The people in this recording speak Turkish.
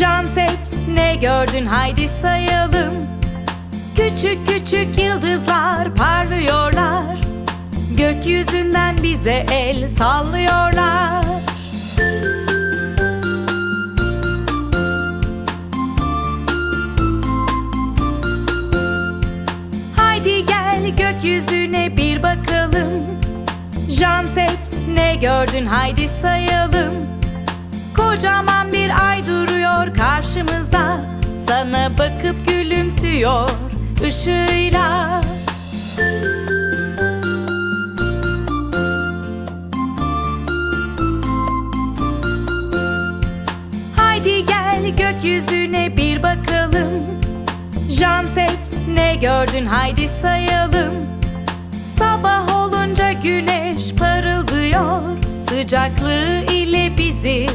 Janset ne gördün? Haydi sayalım. Küçük küçük yıldızlar parlıyorlar. Gökyüzünden bize el sallıyorlar. Haydi gel gökyüzüne bir bakalım. Janset ne gördün? Haydi sayalım. Kocaman bir ay duruyor karşımızda. Sana bakıp gülümsüyor ışığıyla. Haydi gel gökyüzüne bir bakalım. Janset ne gördün? Haydi sayalım. Sabah olunca güneş parıldıyor. Sıcaklığı ile bizi